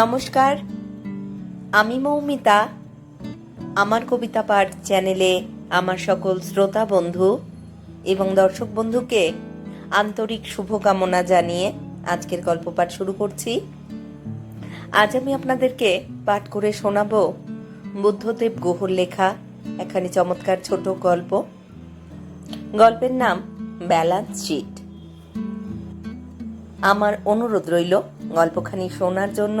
নমস্কার, আমি মৌমিতা। আমার কবিতা পাঠ চ্যানেলে আমার সকল শ্রোতা বন্ধু এবং দর্শক বন্ধুকে আন্তরিক শুভকামনা জানিয়ে আজকের গল্প পাঠ শুরু করছি। আজ আমি আপনাদেরকে পাঠ করে শোনাব বুদ্ধদেব গুহর লেখা, এখানে চমৎকার ছোট গল্প। গল্পের নাম ব্যালান্স শিট আমার অনুরোধ রইল গল্পখানি শোনার জন্য।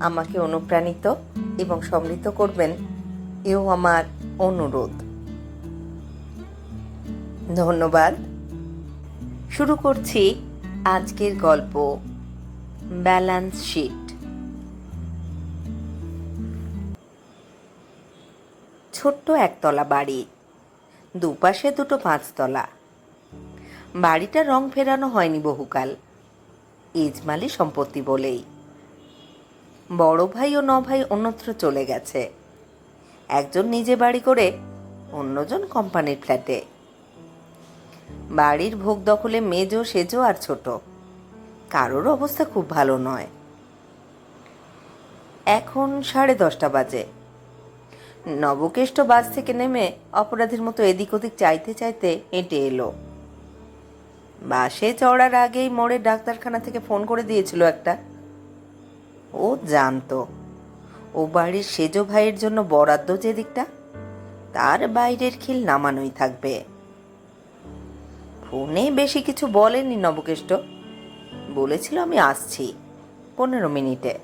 আমাকে অনুপ্রাণিত এবং সমৃদ্ধ করবেন এও আমার অনুরোধ। ধন্যবাদ। শুরু করছি আজকের গল্প, ব্যালেন্স শিট। ছোট্ট একতলা বাড়ি, দুপাশে দুটো পাঁচতলা। বাড়িটা রং ফেরানো হয়নি বহুকাল। ইজমালি সম্পত্তি বলেই। বড় ভাই ও ন ভাই অন্যত্র চলে গেছে। একজন নিজে বাড়ি করে, অন্যজন কোম্পানির ফ্ল্যাটে। বাড়ির ভোগ দখলে মেজো, সেজো আর ছোট। কারোর অবস্থা খুব ভালো নয়। এখন সাড়ে দশটা বাজে। নবকেষ্ট বাস থেকে নেমে অপরাধীর মতো এদিক ওদিক চাইতে চাইতে হেঁটে এলো। বাসে চড়ার আগেই মোড়ে ডাক্তারখানা থেকে ফোন করে দিয়েছিল একটা। ও জানতো। ও বাড়ির সেজো ভাইয়ের জন্য বরাদ্দ যে দিকটা, তার বাইরের খিল নামানোই থাকবে। ফোনে বেশি কিছু বলেনি নবকেষ্ট। বলেছিল আমি আসছি পনেরো মিনিটে।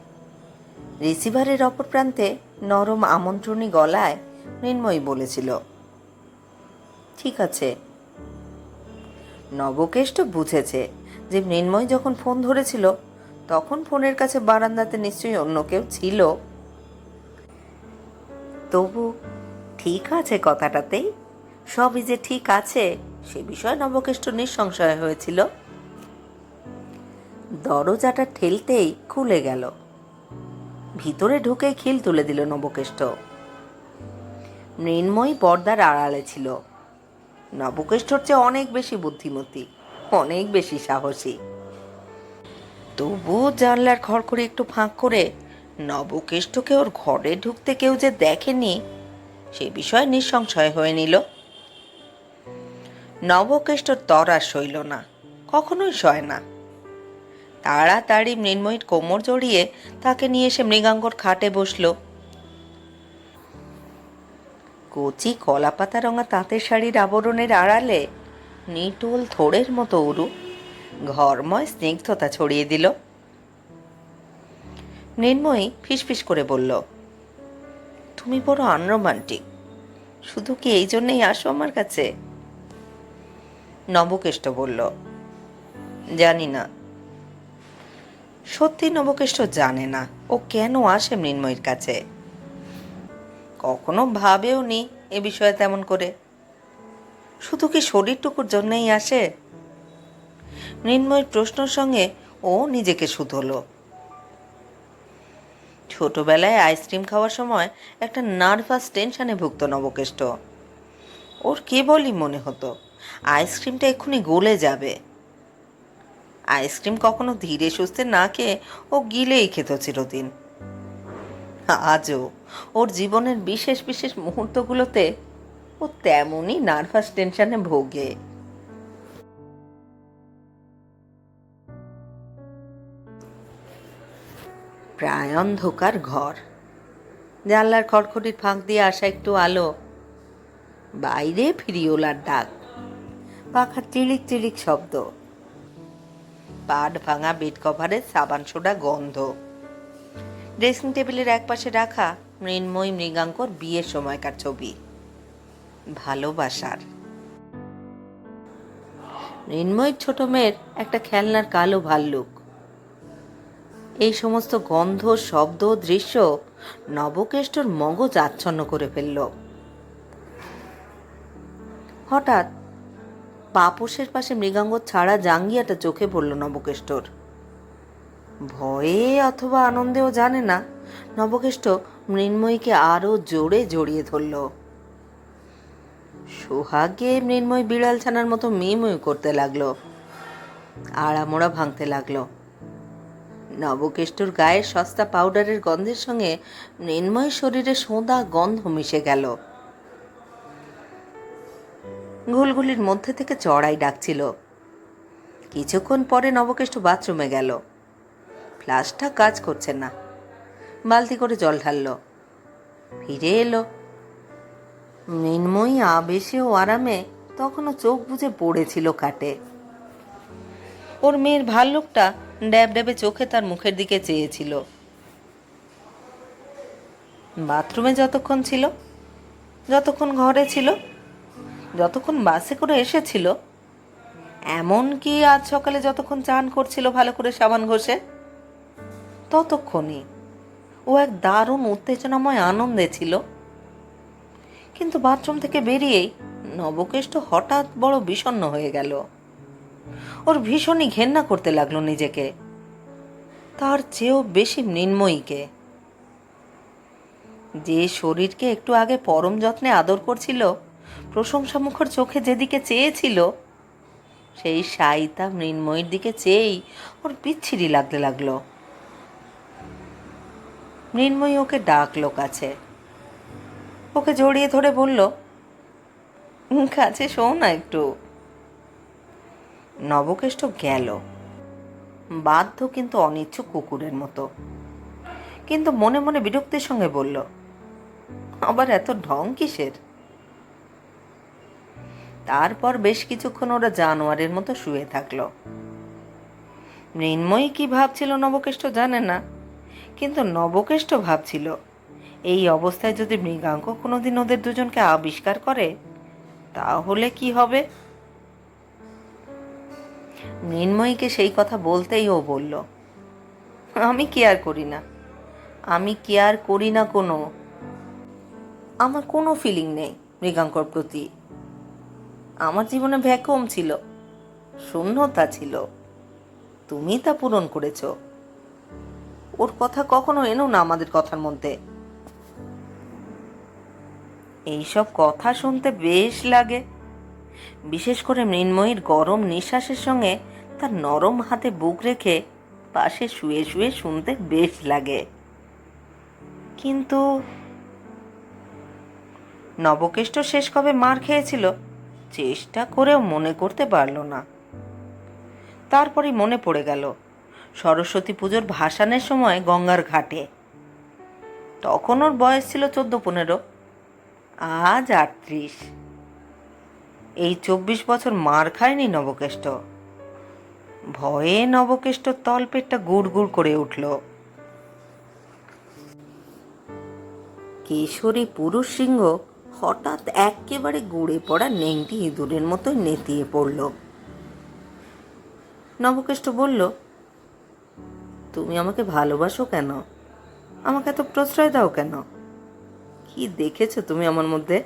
রিসিভারের অপর প্রান্তে নরম আমন্ত্রণী গলায় মৃন্ময়ী বলেছিল, ঠিক আছে। নবকেষ্ট বুঝেছে যে মৃন্ময় যখন ফোন ধরেছিল তখন ফোনের কাছে বারান্দাতে নিশ্চয়ই অন্য কেউ ছিল। তবু ঠিক আছে কথাটাতেই? সবই যে ঠিক আছে, সে বিষয়ে নবকেষ্ট নিঃসংশয় হয়েছিল। দরজাটা ঠেলতেই খুলে গেল। ভিতরে ঢুকেই খিল তুলে দিল নবকেষ্ট। মৃন্ময়ী পর্দার আড়ালে ছিল। নবকেষ্টর চেয়ে অনেক বেশি বুদ্ধিমতী, অনেক বেশি সাহসী। তবুও জানলার খড়খড়ি একটু ফাঁক করে নবকেষ্টকে ওর ঘরে ঢুকতে কেউ যে দেখেনি, সে বিষয়ে নিঃসংশয় হয়ে নিল। নবকেষ্ট তর সইল না, কখনোই সয় না। তাড়াতাড়ি মৃন্ময়ীর কোমর জড়িয়ে তাকে নিয়ে এসে মৃগাঙ্গর খাটে বসল। কচি কলাপাতা রঙা তাঁতের শাড়ির আবরণের আড়ালে নিটোল থোড়ের মতো উরু। ঘরময় স্নিগ্ধতা ছড়িয়ে দিল। মৃন্ময়ী ফিসফিস করে বলল, তুমি বড় আনরোমান্টিক। শুধু কি এই জন্যই আসো আমার কাছে? নবকেষ্ট বলল, জানি না। সত্যি নবকেষ্ট জানে না। ও কেন আসে মৃন্ময়ীর কাছে? কখনো ভাবেও নি এ বিষয়ে তেমন করে। শুধু কি শরীরটুকুর জন্যই আসে? মৃন্ময়ের প্রশ্নের সঙ্গে ও নিজেকে শুধলো ছোটবেলায় আইসক্রিম খাওয়ার সময় একটা নার্ভাস টেনশনে ভুগত নবকেষ্ট। ওর কেবলই মনে হতো, আইসক্রিমটা এক্ষুনি গলে যাবে। আইসক্রিম কখনো ধীরে সুস্থে না খেয়ে ও গিলেই খেত চিরদিন। আজও ওর জীবনের বিশেষ বিশেষ মুহূর্তগুলোতে ও তেমনই নার্ভাস টেনশনে ভোগে। প্রায় অন্ধকার ঘর। জানলার খড়খড়ির ফাঁক দিয়ে আসা একটু আলো। বাইরে ফিরিওলার ডাক। পাখার চিলিক চিলিক শব্দ। পাট ভাঙা বেড কভারের সাবান সোডা গন্ধ। ড্রেসিং টেবিলের একপাশে রাখা মৃন্ময়ী মৃগাঙ্কর বিয়ের সময়কার ছবি। ভালোবাসার। মৃন্ময়ের ছোট মেয়ের একটা খেলনার কালো ভাল্লুক। এই সমস্ত গন্ধ, শব্দ, দৃশ্য নবকেষ্টর মগজ আচ্ছন্ন করে ফেলল। হঠাৎ পাপোশের পাশে মৃগাঙ্গ ছাড়া জাঙ্গিয়াটা চোখে পড়ল নবকেষ্টর। ভয়ে অথবা আনন্দেও জানে না, নবকেষ্ট মৃন্ময়ীকে আরও জোরে জড়িয়ে ধরল। সোহাগে মৃন্ময় বিড়াল ছানার মতো মিমুই করতে লাগল, আড়ামোড়া ভাঙতে লাগল। নবকেষ্টর গায়ের সস্তা পাউডারের গন্ধের সঙ্গে মৃন্ময় শরীরে সোঁদা গন্ধ মিশে গেল। ঘুলঘুলির মধ্যে থেকে চড়াই ডাকছিল। কিছুক্ষণ পরে নবকেষ্ট বাথরুমে গেল। ফ্লাশটা কাজ করছে না। বালতি করে জল ঢাললো। ফিরে এলো। মৃন্ময়ী আবেশে ও আরামে তখনও চোখ বুজে পড়েছিল কাটে। ওর মেয়ের ভাল্লুকটা ড্যাব ড্যাবে চোখে তার মুখের দিকে চেয়েছিল। বাথরুমে যতক্ষণ ছিল, যতক্ষণ ঘরে ছিল, যতক্ষণ বাসে করে এসেছিল এমন কি আজ সকালে যতক্ষণ চান করছিল ভালো করে সাবান ঘষে, ততক্ষণই ও এক দারুণ উত্তেজনাময় আনন্দে ছিল। কিন্তু বাথরুম থেকে বেরিয়েই নবকেষ্ট হঠাৎ বড় বিষণ্ণ হয়ে গেল। ওর ভীষণই ঘেন্না করতে লাগল নিজেকে। তার চেয়েও বেশি মৃন্ময়ীকে। যে শরীরকে একটু আগে পরম যত্নে আদর করছিল, প্রশংসা মুখর চোখে যেদিকে চেয়েছিল, সেই সাইতা মৃন্ময়ীর দিকে চেয়েই ওর বিচ্ছিরি লাগতে লাগল। মৃন্ময়ী ওকে ডাকলো কাছে। ওকে জড়িয়ে ধরে বলল, কাছে শোও না একটু। নবকেষ্ট গেল। বাধ্য কিন্তু অনিচ্ছুক কুকুরের মতো। কিন্তু মনে মনে বিরক্তির সঙ্গে বলল, আবার এত ঢং কিসের? তারপর বেশ কিছুক্ষণ ওরা জানোয়ারের মতো শুয়ে থাকল। মৃন্ময়ী কি ভাবছিল নবকেষ্ট জানে না, কিন্তু নবকেষ্ট ভাবছিল, এই অবস্থায় যদি মৃগাঙ্ক কোনোদিন ওদের দুজনকে আবিষ্কার করে, তাহলে কি হবে? মৃন্ময়ীকে সেই কথা বলতেই ও বলল, আমি কেয়ার করি না? আমি কেয়ার করি না কোনো? আমার কোনো ফিলিং নেই মৃগাঙ্কর প্রতি। আমার জীবনে ভ্যাকুম ছিল, শূন্যতা ছিল। তুমি তা পূরণ করেছ। ওর কথা কখনো এনো না আমাদের কথার মধ্যে। এইসব কথা শুনতে বেশ লাগে। বিশেষ করে মৃন্ময়ীর গরম নিঃশ্বাসের সঙ্গে তার নরম হাতে বুক রেখে পাশে শুয়ে শুয়ে শুনতে বেশ লাগে। কিন্তু নবকেষ্ট শেষ কবে মার খেয়েছিল, চেষ্টা করেও মনে করতে পারল না। তারপরই মনে পড়ে গেল, সরস্বতী পুজোর ভাসানের সময় গঙ্গার ঘাটে। তখন ওর বয়স ছিল চোদ্দ পনেরো, আজ আটত্রিশ। এই চব্বিশ বছর মার খায়নি নবকেষ্ট। ভয়ে নবকেষ্ট তলপেটটা গুড় গুড় করে উঠল। কেশরী পুরুষ সিংহ হঠাৎ একেবারে গুড়ে পড়া নেংটি ইঁদুরের মতো নেতিয়ে পড়ল। নবকেষ্ট বলল, তুমি আমাকে ভালোবাসো কেন? আমাকে এত প্রশ্রয় দাও কেন? কি দেখেছ তুমি আমার মধ্যে?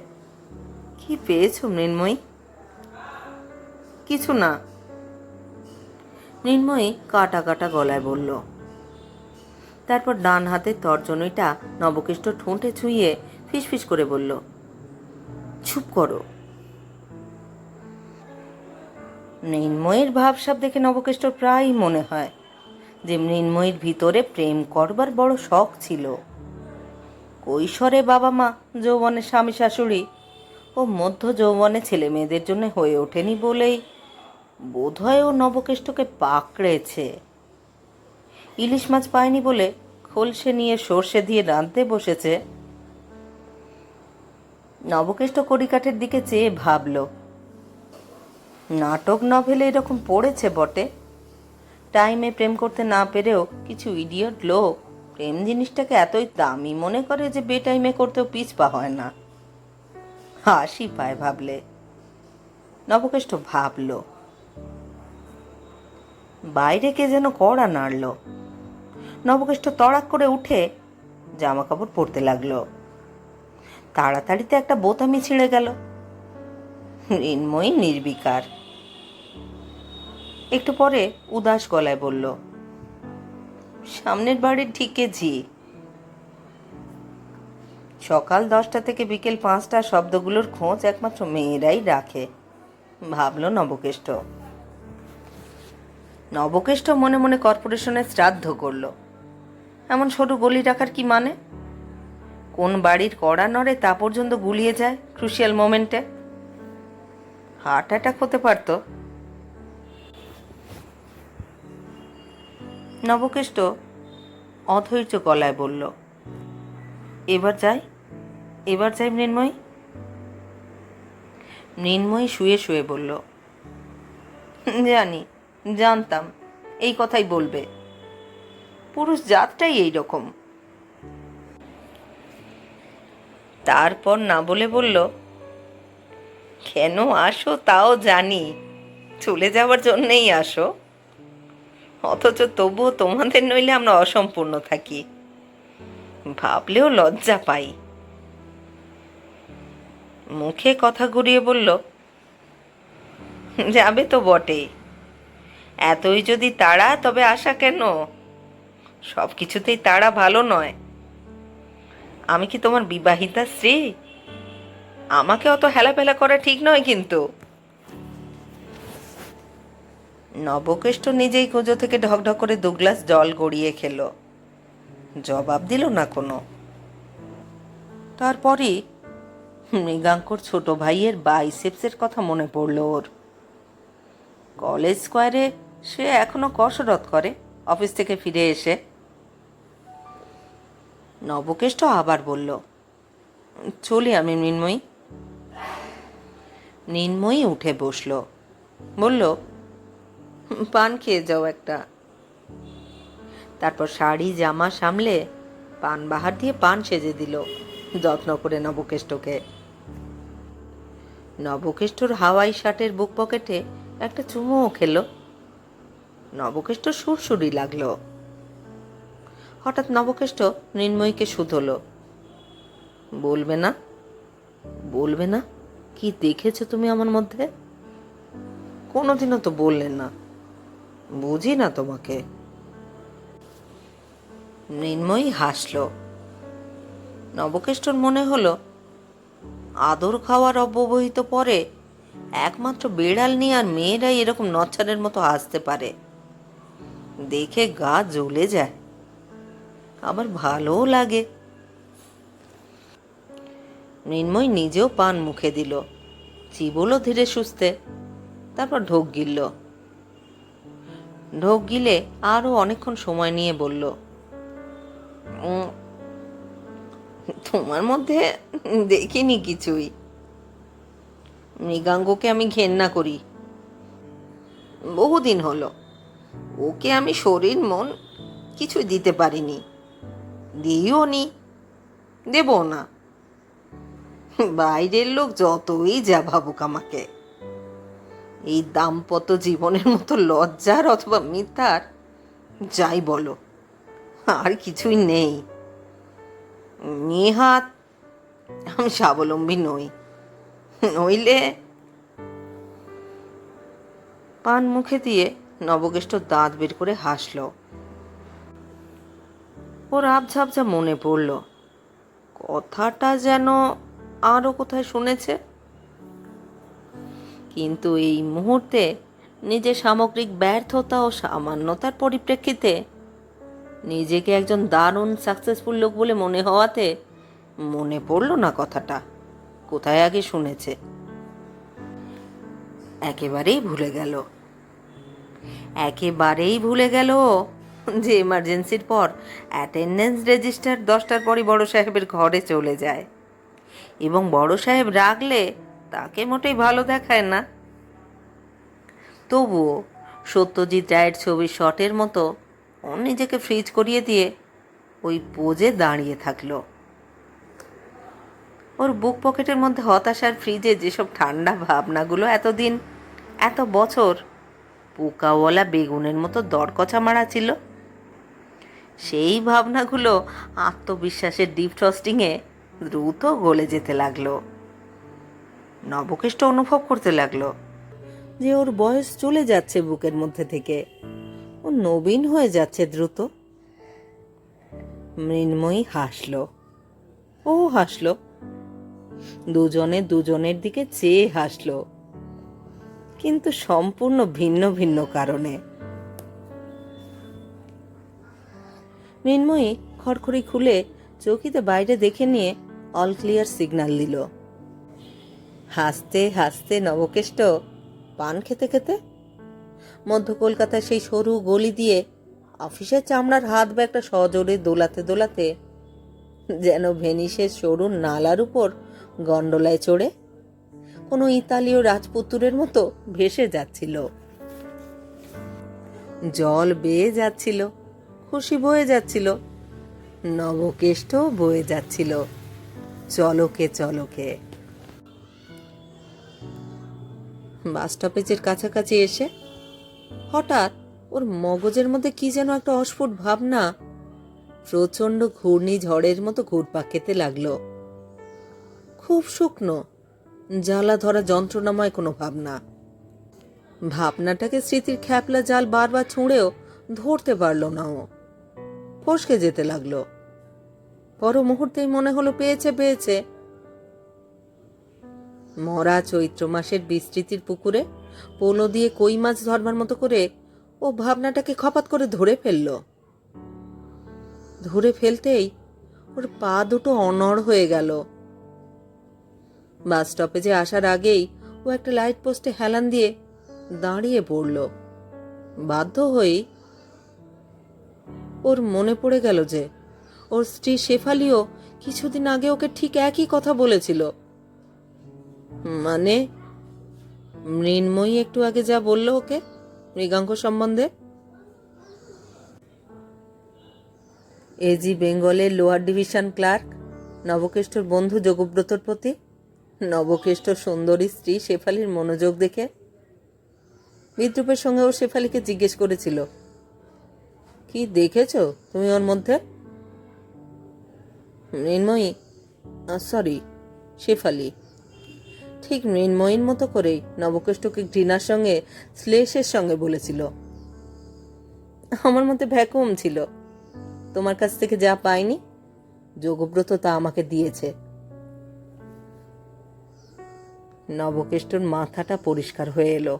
কি পেয়েছ মৃন্ময়ী? কিছু না। মৃন্ময়ী কাটা কাটা গলায় বলল, তারপর ডান হাতের তর্জনীটা নবকেষ্ট ঠোঁটে ছুঁয়ে ফিসফিস করে বলল, চুপ করো। মৃন্ময়ীর ভাবসাব দেখে নবকেষ্টর প্রায়ই মনে হয় যে মৃন্ময়ীর ভিতরে প্রেম করবার বড় শখ ছিল। কৈশোরে বাবা মা যৌবনে স্বামী শাশুড়ি ও মধ্য যৌবনে ছেলে মেয়েদের জন্য হয়ে ওঠেনি বলেই বোধহয় ও নবকেষ্টকে পাকড়েছে। ইলিশ মাছ পায়নি বলে খোলসে নিয়ে সর্ষে দিয়ে রাঁধতে বসেছে। নবকেষ্ট কড়িকাঠের দিকে চেয়ে ভাবল, নাটক নভেলে এরকম পড়েছে বটে। টাইমে প্রেম করতে না পেরেও কিছু ইডিয়ট লোক প্রেম জিনিসটাকে এতই দামি মনে করে যে বেটাইমে করতেও পিছপা হয় না। হাসি পায় ভাবলে। নবকেষ্ট ভাবল বাইরে কে যেন কড়া নাড়ল। নবকেষ্ট তড়াক করে উঠে জামা কাপড় পরতে লাগল। তাড়াতাড়িতে একটা বোতামি ছিঁড়ে গেল। মৃন্ময়ী নির্বিকার। একটু পরে উদাস গলায় বলল, সামনের বাড়ির ঢিকে ঝি সকাল দশটা থেকে বিকেল পাঁচটা শব্দগুলোর খোঁজ একমাত্র মেয়েরাই রাখে, ভাবল নবকেষ্ট। নবকেষ্ট মনে মনে কর্পোরেশনের শ্রাদ্ধ করল। এমন সরু গলি রাখার কি মানে? কোন বাড়ির কড়া নড়ে তা পর্যন্ত গুলিয়ে যায় ক্রুশিয়াল মোমেন্টে হার্ট অ্যাটাক হতে পারত। নবকেষ্ট অধৈর্য গলায় বলল, এবার যাই এবার যাই মৃন্ময়ী। মৃন্ময়ী শুয়ে শুয়ে বলল, জানি জানতাম, এই কথাই বলবে। পুরুষ জাতটাই এই রকম। তারপর না বলে বলল, কেন আসো তাও জানি, চলে যাওয়ার জন্যেই আসো। অথচ তবুও তোমাদের নইলে আমরা অসম্পূর্ণ থাকি। ভাবলেও লজ্জা পাই। মুখে কথা ঘুরিয়ে বলল, যাবে তো বটে এতই যদি তাড়া, তবে আশা কেন? সব কিছুতেই তাড়া ভালো নয়। আমি কি তোমার বিবাহিতা স্ত্রী? আমাকে অত হেলাফেলা করা ঠিক নয় কিন্তু। নবকেষ্ট নিজেই কুঁজো থেকে ঢকঢক করে দু গ্লাস জল গড়িয়ে খেলো। জবাব দিল না কোনো। তারপরই মৃগাঙ্কর ছোট ভাইয়ের বাইসেপসের কথা মনে পড়ল ওর। কলেজ স্কোয়ারে সে এখনও কসরত করে, অফিস থেকে ফিরে এসে। নবকেষ্ট আবার বলল, চলি আমি মৃন্ময়ী। মৃন্ময়ী উঠে বসল, বলল, পান খেয়ে যাও একটা। তারপর শাড়ি, জামা সামলে পান বাহার দিয়ে পান সেজে দিল, যত্ন করে নবকেষ্টকে। নবকেষ্টর হাওয়াই শার্টের বুক পকেটে একটা চুমুও খেলো। নবকেষ্ট সুরসুরি লাগল। হঠাৎ নবকেষ্ট মৃন্ময়ীকে শুধলো। বলবে না? বলবে না? কি দেখেছ তুমি আমার মধ্যে? কোনোদিনও তো বললেন না। বুঝি না তোমাকে। মৃন্ময়ী হাসল। নবকেষ্টর মনে হলো, আদর খাওয়ার অব্যবহিত পরে একমাত্র বেড়াল নিয়ে আর মেয়েরাই এরকম নচ্ছারের মতো হাসতে পারে। দেখে গা জ্বলে যায়। আবার ভালোও লাগে। মৃন্ময় নিজেও পান মুখে দিল। চিবলো ধীরে সুস্থে, তারপর ঢোক গিলল। ঢোক গিলে আরও অনেকক্ষণ সময় নিয়ে বলল তোমার মধ্যে দেখিনি কিছুই। মৃগাঙ্গকে আমি ঘেন্না করি। বহুদিন হলো। ওকে আমি শরীর, মন কিছুই দিতে পারিনি। দিইও নি। দেবো না। বাইরের লোক যতই যা ভাবুক আমাকে। এই দাম্পত্য জীবনের মতো লজ্জার অথবা মিথ্যার, যাই বলো, আর কিছুই নেই। নেহাত, আমি স্বাবলম্বী নই। নইলে পান মুখে দিয়ে নবকেষ্ট দাঁত বের করে হাসল। ওর আবঝাবঝা মনে পড়ল। কথাটা যেন আরও কোথায় শুনেছে। কিন্তু এই মুহূর্তে নিজের সামগ্রিক ব্যর্থতা ও সামান্যতার পরিপ্রেক্ষিতে নিজেকে একজন দারুণ সাকসেসফুল লোক বলে মনে হওয়াতে মনে পড়ল না কথাটা। কোথায় আগে শুনেছে? একেবারেই ভুলে গেল। একেবারেই ভুলে গেল। যে এমার্জেন্সির পর অ্যাটেন্ডেন্স রেজিস্টার দশটার পরই বড় সাহেবের ঘরে চলে যায়। এবং বড় সাহেব রাগলে তাকে মোটেই ভালো দেখায় না। তবুও সত্যজিৎ রায়ের ছবির শটের মতো ও নিজেকে ফ্রিজ করিয়ে দিয়ে ওই পোজে দাঁড়িয়ে থাকল। ওর বুক পকেটের মধ্যে হতাশার ফ্রিজে যেসব ঠান্ডা ভাবনাগুলো এতদিন, এত বছর পোকাওয়ালা বেগুনের মতো দরকচা মারা ছিল। সেই ভাবনাগুলো আত্মবিশ্বাসের ডিপ ট্রস্টিংয়ে দ্রুত গলে যেতে লাগল। নবকেষ্ট অনুভব করতে লাগল যে ওর বয়স চলে যাচ্ছে বুকের মধ্যে থেকে। ও নবীন হয়ে যাচ্ছে দ্রুত। মৃন্ময়ী হাসলো। ও হাসলো। দুজনে দুজনের দিকে চেয়ে হাসলো। কিন্তু সম্পূর্ণ ভিন্ন ভিন্ন কারণে। মৃন্ময়ী খড়খড়ি খুলে চৌকিতে বাইরে দেখে নিয়ে অল ক্লিয়ার সিগন্যাল দিল। হাসতে হাসতে নবকেষ্ট পান খেতে খেতে মধ্য কলকাতার সেই সরু গলি দিয়ে অফিসের চামড়ার হাত ব্যাগটা সজোরে দোলাতে দোলাতে যেন ভেনিসের সরু নালার উপর গন্ডোলায় চড়ে কোনো ইতালীয় রাজপুতুরের মতো ভেসে যাচ্ছিল। জল বেয়ে যাচ্ছিল, খুশি বয়ে যাচ্ছিল, নবকেষ্ট বয়ে যাচ্ছিল। চলকে চলকে। বাস স্টপেজের কাছাকাছি এসে হঠাৎ ওর মগজের মধ্যে কি যেন একটা অস্ফুট ভাবনা প্রচণ্ড ঘূর্ণি ঝড়ের মতো ঘুরপাক খেতে লাগল। খুব শুকনো জ্বালা ধরা যন্ত্রণাময় কোনো ভাবনা। ভাবনাটাকে স্মৃতির খ্যাপলা জাল বারবার ছুঁড়েও ধরতে পারল না ও। ফসকে যেতে লাগল। পর মুহূর্তেই মনে হলো পেয়েছে পেয়েছে। মরা চৈত্র মাসের বিস্তৃতির পুকুরে পোলো দিয়ে কই মাছ ধরবার মতো করে ও ভাবনাটাকে খপাত করে ধরে ফেলল। ধরে ফেলতেই ওর পা দুটো অনড় হয়ে গেল। বাস স্টপেজে আসার আগেই ও একটা লাইট পোস্টে হেলান দিয়ে দাঁড়িয়ে পড়ল। বাধ্য হয়েই ওর মনে পড়ে গেল যে, ওর স্ত্রী শেফালিও কিছুদিন আগে ওকে ঠিক একই কথা বলেছিল। মানে মৃন্ময়ী একটু আগে যা বলল ওকে, মৃগাঙ্ক সম্বন্ধে? এজি বেঙ্গলের লোয়ার ডিভিশন ক্লার্ক, নবকেষ্টর বন্ধু যোগব্রতর প্রতি। নবকেষ্ট সুন্দরী স্ত্রী শেফালির মনোযোগ দেখে বিদ্রুপের সঙ্গে ও শেফালিকে জিজ্ঞেস করেছিল, কি দেখেছ তুমি ওর মধ্যে? মৃন্ময়ী সরি শেফালি। ঠিক মৃন্ময়ীর মতো করেই নবকেষ্টকে ঘৃণার সঙ্গে, শ্লেষের সঙ্গে বলেছিল, আমার মধ্যে ভ্যাকুম ছিল। তোমার কাছ থেকে যা পাইনি, যোগব্রত তা আমাকে দিয়েছে। নবকেষ্টর মাথাটা পরিষ্কার হয়ে এলো।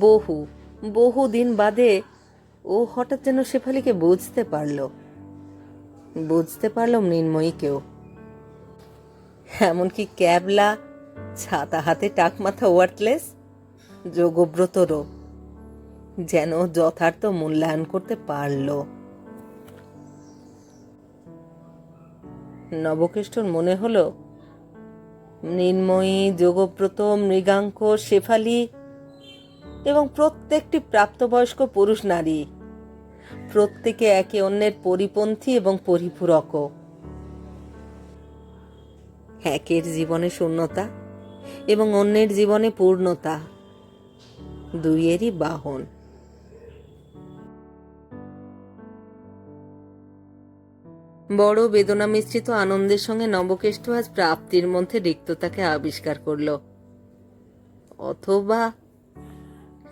বহু বহু দিন বাদে ও হঠাৎ যেন শেফালিকে বুঝতে পারল। বুঝতে পারল মৃন্ময়ীকেও। এমনকি ক্যাবলা, ছাতা হাতে টাক মাথা ওয়ার্টলেস যোগব্রতরও যেন যথার্থ মূল্যায়ন করতে পারল। নবকেষ্টর মনে হলো মৃন্ময়ী যোগব্রত মৃগাঙ্ক, শেফালি এবং প্রত্যেকটি প্রাপ্তবয়স্ক পুরুষ নারী। প্রত্যেকে একে অন্যের পরিপন্থী এবং পরিপূরকও একের জীবনে শূন্যতা এবং অন্যের জীবনে পূর্ণতা। দুইয়েরই বাহন। বড় বেদনা মিশ্রিত আনন্দের সঙ্গে নবকেষ্ট আজ প্রাপ্তির মধ্যে রিক্ততাকে আবিষ্কার করল। অথবা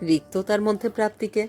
রিক্ততার মধ্যে প্রাপ্তিকে?